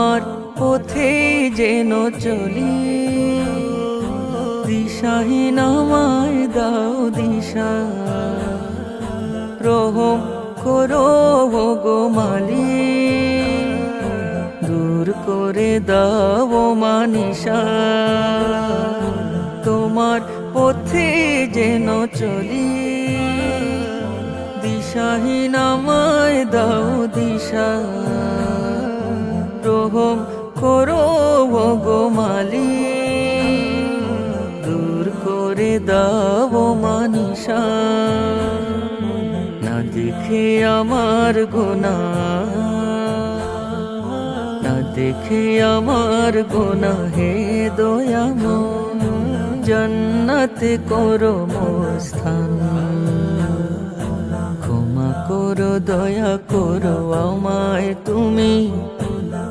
তোমার পথে যেন চলি। দিশাহীন আমায় দাও দিশা। রহম করো গো মালি দূর করে দাও মানিসা তোমার পথে যেন চলি। দিশাহীন আমায় দাও দিশা। রহম করো গো মালি দূর করে দাও মানিসা। না দেখে আমার গুণা না দেখে আমার গুণা হে দয়াম জন্নতে করো মোস্থান ক্ষমা করো, দয়া করো আমায় তুমি।